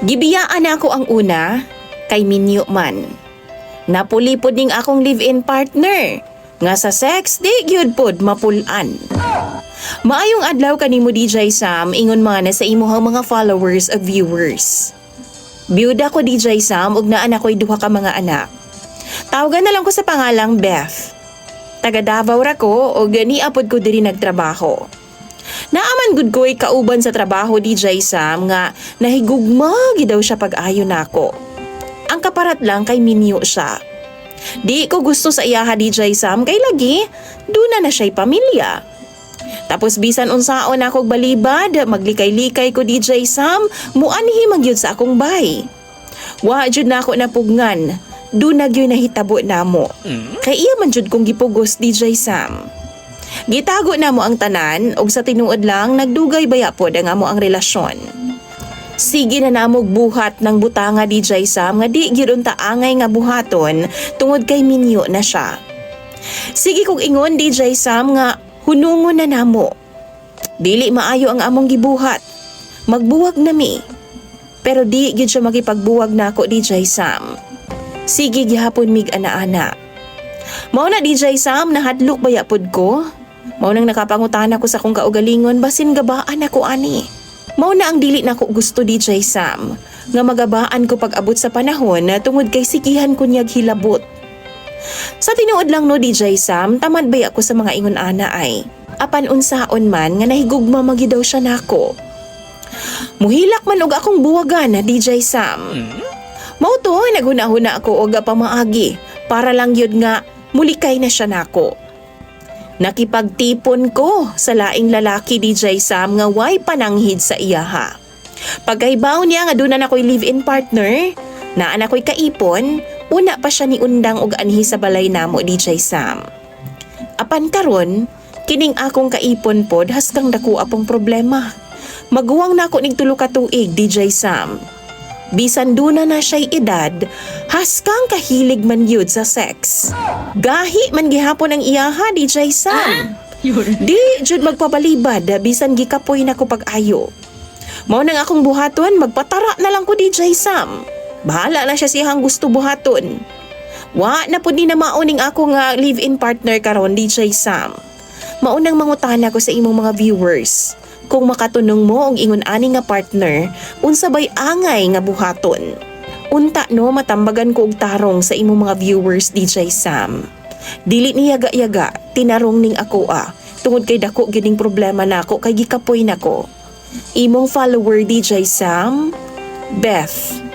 Gibiyaan ako ang una kay Minyo man. Napulipod ning akong live-in partner. Nga sa sex, di gyud pod mapulan. Maayong adlaw kanimo DJ Sam ingon man na sa imuhang mga followers of viewers. Biyuda ko DJ Sam ug naan ako'y duha ka mga anak. Tawagan na lang ko sa pangalang Beth. Taga Davao ra ko o gani apod ko diri nagtrabaho. Naaman gud ko'y kauban sa trabaho DJ Sam nga nahigugma gid daw siya pag-ayo nako. Ang kaparat lang kay Minyo siya. Di ko gusto sa iyaha DJ Sam kay lagi duna na siya'y pamilya. Tapos bisan unsaon akog balibad, maglikay-likay ko DJ Sam, muanhi man gyud sa akong bay. Wa jud na ako napugngan. Duna gyud nahitabo namo. Kay iya man jud kong gipugos DJ Sam. Gitago na mo ang tanan ug sa tinuod lang nagdugay baya pod ang amo ang relasyon. Sige na namog buhat ng butanga DJ Sam nga di gyud angay nga buhaton tungod kay minyo na siya. Sige kog ingon DJ Sam nga hunungon na namo. Dili maayo ang among gibuhat. Magbuwag na mi. Pero di gyud siya makipagbuwag nako DJ Sam. Sige gihapon mig ana-ana. Mao na DJ Sam nahadlok baya pod ko. Mao nang nakapangutana ko sa kong kaugalingon basin gabaan ako ani. Mao na ang dili nako gusto DJ Sam nga magabaan ko pag abot sa panahon na tungod kay sikihan kunyag hilabot. Sa tinuod lang no DJ Sam, tamad bay ako sa mga ingon ana ay. Apan unsaon man nga nahigugma magi daw siya nako. Muhilak man og akong buwagan na DJ Sam. Mao to naghuna-huna ako og pamaagi para lang yun nga mulikay na siya nako. Nakipagtipon ko sa laing lalaki DJ Sam nga way pananghid sa iyaha. Pagkaibaw niya nga doon na ako'y live-in partner, naan ako'y kaipon, una pa siya ni undang og anhi sa balay namo DJ Sam. Apan karon, kining akong kaipon pod haskang dako apong problema. Maguwang na ako ning tulo ka tuig DJ Sam. Bisan duna na siya'y edad, haskang kahilig man yun sa sex. Gahi man gihapon ang iyaha DJ Sam. Di jud magpabalibad bisan gikapoy na ko pag-ayo. Mao nang akong buhaton, magpatara na lang ko DJ Sam. Bahala na siya siyang gusto buhaton. Wa na pud ni na mauning ako nga live-in partner karon DJ Sam. Maunang mangutana ko sa imong mga viewers. Kung makatunong mo ang ingon ani nga partner, unsa bay angay nga buhaton. Unta no matambagan ko og tarong sa imong mga viewers DJ Sam. Dili ni yaga-yaga, tinarong ning ako ah. Tungod kay dako gining problema nako kay gikapoy nako. Imong follower DJ Sam, Beth.